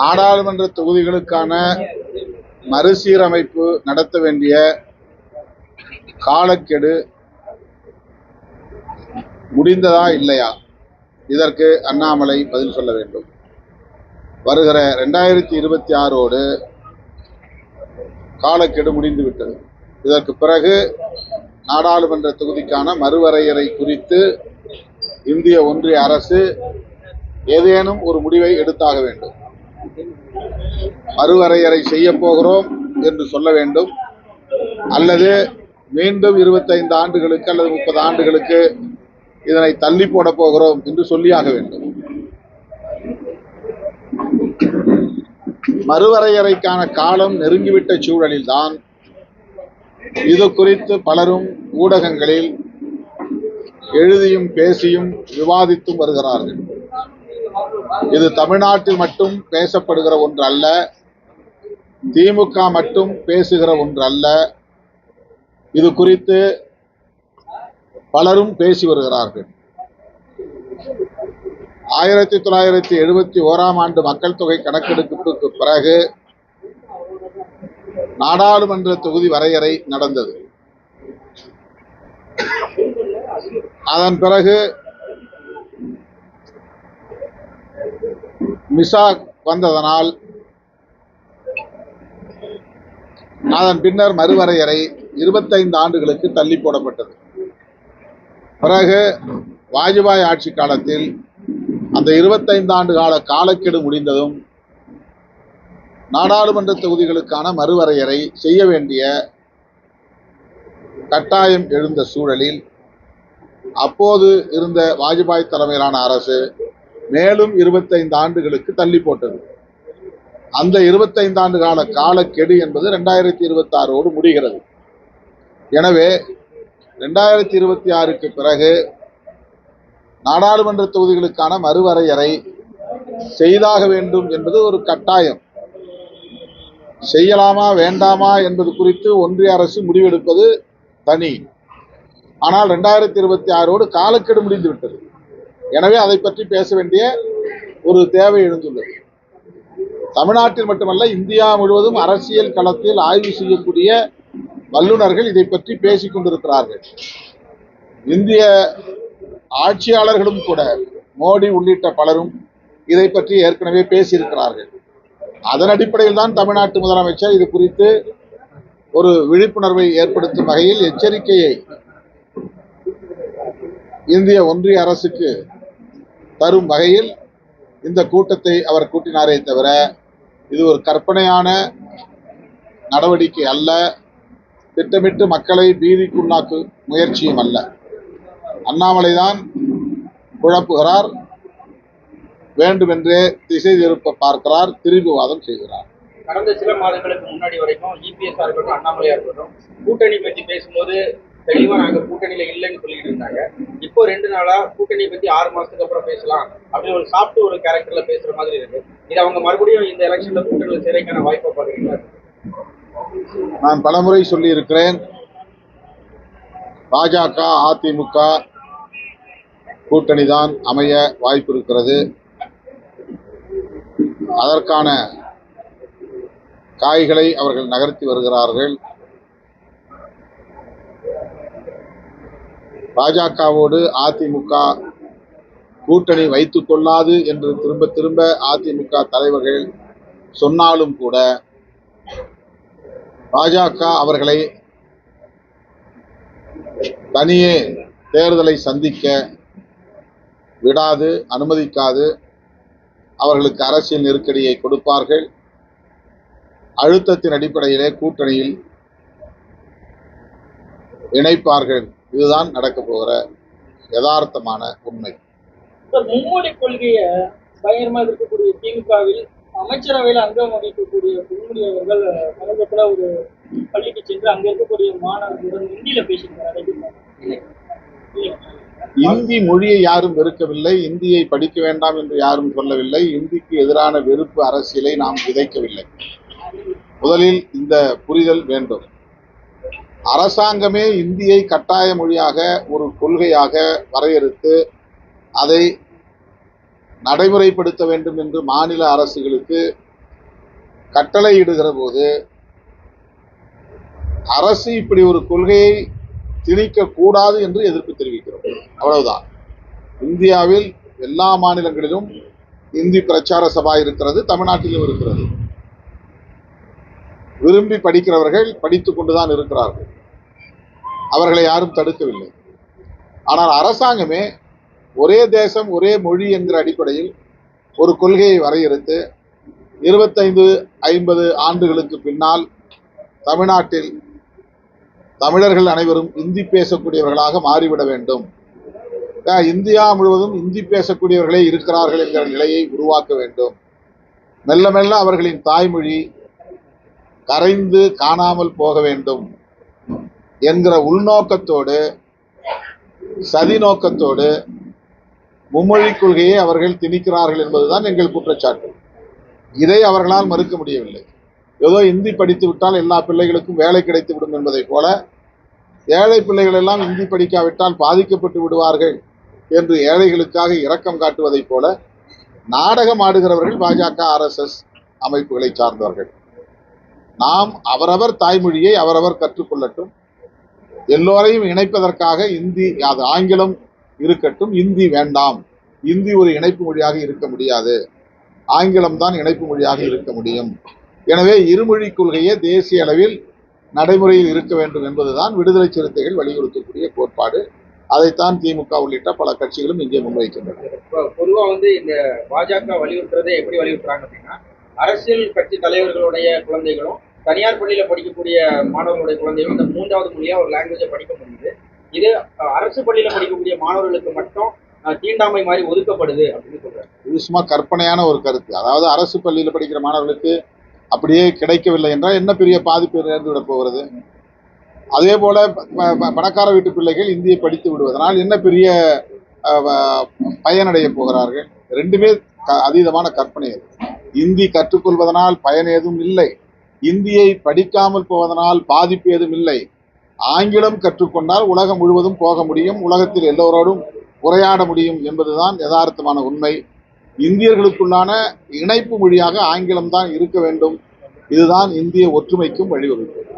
நாடாளுமன்ற தொகுதிகளுக்கான மறுசீரமைப்பு நடத்த வேண்டிய காலக்கெடு முடிந்ததா இல்லையா? இதற்கு அண்ணாமலை பதில் சொல்ல வேண்டும். வருகிற ரெண்டாயிரத்தி இருபத்தி ஆறோடு காலக்கெடு முடிந்துவிட்டது இதற்கு பிறகு நாடாளுமன்ற தொகுதிக்கான மறுவரையறை குறித்து இந்திய ஒன்றிய அரசு ஏதேனும் ஒரு முடிவை எடுத்தாக வேண்டும். மறுவரையறை செய்ய போகிறோம் என்று சொல்ல வேண்டும். அல்லது மீண்டும் இருபத்தைந்து ஆண்டுகளுக்கு அல்லது முப்பது ஆண்டுகளுக்கு இதனை தள்ளி போட போகிறோம் என்று சொல்லியாக வேண்டும். மறுவரையறைக்கான காலம் நெருங்கிவிட்ட சூழலில்தான் இது குறித்து பலரும் ஊடகங்களில் எழுதியும் பேசியும் விவாதித்தும் வருகிறார்கள். இது தமிழ்நாட்டில் மட்டும் பேசப்படுகிற ஒன்று அல்ல திமுக மட்டும் பேசுகிற ஒன்று அல்ல இது குறித்து பலரும் பேசி வருகிறார்கள். ஆயிரத்தி தொள்ளாயிரத்தி எழுபத்தி ஓராம் ஆண்டு மக்கள் தொகை கணக்கெடுப்புக்கு பிறகு நாடாளுமன்ற தொகுதி வரையறை நடந்தது. அதன் பிறகு மிசா வந்ததனால் அதன் பின்னர் மறுவரையறை இருபத்தைந்து ஆண்டுகளுக்கு தள்ளி போடப்பட்டது. பிறகு வாஜ்பாய் ஆட்சி காலத்தில் அந்த இருபத்தைந்து ஆண்டு கால காலக்கெடு முடிந்ததும் நாடாளுமன்ற தொகுதிகளுக்கான மறுவரையறை செய்ய வேண்டிய கட்டாயம் எழுந்த சூழலில் அப்போது இருந்த வாஜ்பாய் தலைமையிலான அரசு மேலும் இருபத்தைந்து ஆண்டுகளுக்கு தள்ளி போட்டது. அந்த இருபத்தைந்து ஆண்டு கால காலக்கெடு என்பது ரெண்டாயிரத்தி இருபத்தி ஆறோடு முடிகிறது. எனவே ரெண்டாயிரத்தி இருபத்தி ஆறுக்கு பிறகு நாடாளுமன்ற தொகுதிகளுக்கான மறுவரையறை செய்தாக வேண்டும் என்பது ஒரு கட்டாயம். செய்யலாமா வேண்டாமா என்பது குறித்து ஒன்றிய அரசு முடிவெடுப்பது தனி. ஆனால் ரெண்டாயிரத்தி இருபத்தி ஆறோடு காலக்கெடு முடிந்து விட்டது எனவே அதை பற்றி பேச வேண்டிய ஒரு தேவை எழுந்துள்ளது. தமிழ்நாட்டில் மட்டுமல்ல இந்தியா முழுவதும் அரசியல் களத்தில் ஆய்வு செய்யக்கூடிய வல்லுநர்கள் இதை பற்றி பேசிக் கொண்டிருக்கிறார்கள். இந்திய ஆட்சியாளர்களும் கூட மோடி உள்ளிட்ட பலரும் இதை பற்றி ஏற்கனவே பேசியிருக்கிறார்கள். அதன் அடிப்படையில் தான் தமிழ்நாட்டு முதலமைச்சர் இது குறித்து ஒரு விழிப்புணர்வை ஏற்படுத்தும் வகையில் எச்சரிக்கையை இந்திய ஒன்றிய அரசுக்கு தரும் வகையில் இந்த கூட்டத்தை அவர் கூட்டினாரே தவிர இது ஒரு கற்பனையான நடவடிக்கை அல்ல. திட்டமிட்டு மக்களை பீதிக்குள்ளாக்கு முயற்சியும் அல்ல. அண்ணாமலை தான் குழப்புகிறார். வேண்டுமென்றே திசை திருப்ப பார்க்கிறார். திரும்புவாதம் செய்கிறார். கடந்த சில மாதங்களுக்கு முன்னாடி வரைக்கும் இருக்கட்டும் அண்ணாமலையா இருக்கட்டும் கூட்டணி பற்றி பேசும்போது தெளிவா நாங்க கூட்டணியில இல்லைன்னு சொல்லிட்டு இருந்தாங்க. இப்போ ரெண்டு நாளா கூட்டணி பத்தி ஆறு மாசத்துக்கு அப்புறம் பேசலாம் அப்படின்னு ஒரு சாப்பிட்டு ஒரு கேரக்டர்ல பேசுற மாதிரி இருக்கு. இது அவங்க மறுபடியும் இந்த எலெக்ஷன்ல கூட்டணியில சேரைக்கான வாய்ப்பை பாக்குறீங்களா நான் பலமுறை சொல்லியிருக்கிறேன். பாஜக அதிமுக கூட்டணி தான் அமைய வாய்ப்பு இருக்கிறது. அதற்கான காய்களை அவர்கள் நகர்த்தி வருகிறார்கள். பாஜகவோடு அதிமுக கூட்டணி வைத்து கொள்ளாது என்று திரும்ப திரும்ப அதிமுக தலைவர்கள் சொன்னாலும் கூட பாஜக அவர்களை தனியே தேர்தலை சந்திக்க விடாது அனுமதிக்காது. அவர்களுக்கு அரசியல் நெருக்கடியை கொடுப்பார்கள். அழுத்தத்தின் அடிப்படையிலே கூட்டணியில் இணைப்பார்கள். இதுதான் நடக்கப் போகிற யதார்த்தமான உண்மை. இப்ப மும்மொழி கொள்கையை பயங்கரமா இருக்கக்கூடிய திமுகவில் அமைச்சரவையில் அங்கம் வகிக்கக்கூடிய பொன்முடி அவர்கள் சமீபத்துல ஒரு பள்ளிக்கு சென்று அங்க இருக்கக்கூடிய மாணவர்களுடன் ஹிந்தியில பேசியிருக்காரு. இந்தி மொழியை யாரும் வெறுக்கவில்லை. இந்தியை படிக்க வேண்டாம் என்று யாரும் சொல்லவில்லை. இந்திக்கு எதிரான வெறுப்பு அரசியலை நாம் விதைக்கவில்லை. முதலில் இந்த புரிதல் வேண்டும். அரசாங்கமே இந்தியை கட்டாய மொழியாக ஒரு கொள்கையாக வரையறுத்து அதை நடைமுறைப்படுத்த வேண்டும் என்று மாநில அரசுகளுக்கு கட்டளையிடுகிற போது அரசு இப்படி ஒரு கொள்கையை திணிக்க கூடாது என்று எதிர்ப்பு தெரிவிக்கிறோம். அவ்வளவுதான். இந்தியாவில் எல்லா மாநிலங்களிலும் இந்தி பிரச்சார சபா இருக்கிறது தமிழ்நாட்டிலும் இருக்கிறது. விரும்பி படிக்கிறவர்கள் படித்து கொண்டுதான் இருக்கிறார்கள். அவர்களை யாரும் தடுக்கவில்லை. ஆனால் அரசாங்கமே ஒரே தேசம் ஒரே மொழி என்கிற அடிப்படையில் ஒரு கொள்கையை வரையறுத்து இருபத்தைந்து ஐம்பது ஆண்டுகளுக்கு பின்னால் தமிழ்நாட்டில் தமிழர்கள் அனைவரும் இந்தி பேசக்கூடியவர்களாக மாறிவிட வேண்டும். இந்தியா முழுவதும் இந்தி பேசக்கூடியவர்களே இருக்கிறார்கள் என்கிற நிலையை உருவாக்க வேண்டும். மெல்ல மெல்ல அவர்களின் தாய்மொழி கரைந்து காணாமல் போக வேண்டும் என்கிற உள்நோக்கத்தோடு சதி நோக்கத்தோடு மும்மொழி கொள்கையை அவர்கள் திணிக்கிறார்கள் என்பதுதான் எங்கள் குற்றச்சாட்டு. இதை அவர்களால் மறுக்க முடியவில்லை. ஏதோ இந்தி படித்து விட்டால் எல்லா பிள்ளைகளுக்கும் வேலை கிடைத்து விடும் என்பதைப் போல ஏழை பிள்ளைகள் எல்லாம் இந்தி படிக்காவிட்டால் பாதிக்கப்பட்டு விடுவார்கள் என்று ஏழைகளுக்காக இரக்கம் காட்டுவதைப் போல நாடகம் ஆடுகிறவர்கள் பாஜக ஆர்எஸ்எஸ் அமைப்புகளை சார்ந்தவர்கள். நாம் அவரவர் தாய்மொழியை அவரவர் கற்றுக்கொள்ளட்டும். எல்லோரையும் இணைப்பதற்காக இந்தி அது ஆங்கிலம் இருக்கட்டும். இந்தி வேண்டாம். இந்தி ஒரு இணைப்பு மொழியாக இருக்க முடியாது. ஆங்கிலம் தான் இணைப்பு மொழியாக இருக்க முடியும். எனவே இருமொழி கொள்கையே தேசிய அளவில் நடைமுறையில் இருக்க வேண்டும் என்பதுதான் விடுதலை சிறுத்தைகள் வலியுறுத்தக்கூடிய கோட்பாடு. அதைத்தான் திமுக உள்ளிட்ட பல கட்சிகளும் இங்கே முன்வைக்கின்றன. பொதுவாக வந்து இந்த பாஜக வலியுறுத்துறதை எப்படி வலியுறுத்துறாங்க அப்படின்னா அரசியல் கட்சி தலைவர்களுடைய குழந்தைகளும் தனியார் பள்ளியில் படிக்கக்கூடிய மாணவர்களுடைய குழந்தைகளும் இந்த மூன்றாவது மொழியாக ஒரு லாங்குவேஜை படிக்க முடியுது. இது அரசு பள்ளியில் படிக்கக்கூடிய மாணவர்களுக்கு மட்டும் தீண்டாமை மாதிரி ஒதுக்கப்படுது அப்படின்னு சொல்றாங்க. இது சும்மா கற்பனையான ஒரு கருத்து. அதாவது அரசு பள்ளியில் படிக்கிற மாணவர்களுக்கு அப்படியே கிடைக்கவில்லை என்றால் என்ன பெரிய பாதிப்பு நேர்ந்து விட போகிறது? அதே போல பணக்கார வீட்டு பிள்ளைகள் இந்தியை படித்து விடுவதனால் என்ன பெரிய பயனடைய போகிறார்கள்? ரெண்டுமே க- அதீதமான கற்பனை அது. இந்தி கற்றுக்கொள்வதனால் பயன் எதுவும் இல்லை. இந்தியை படிக்காமல் போவதனால் பாதிப்பு ஏதும் இல்லை. ஆங்கிலம் கற்றுக்கொண்டால் உலகம் முழுவதும் போக முடியும் உலகத்தில் எல்லோரோடும் உரையாட முடியும் என்பதுதான் யதார்த்தமான உண்மை. இந்தியர்களுக்குள்ளான இணைப்பு மொழியாக ஆங்கிலம் தான் இருக்க வேண்டும். இதுதான் இந்திய ஒற்றுமைக்கும் வழிவகுக்கும்.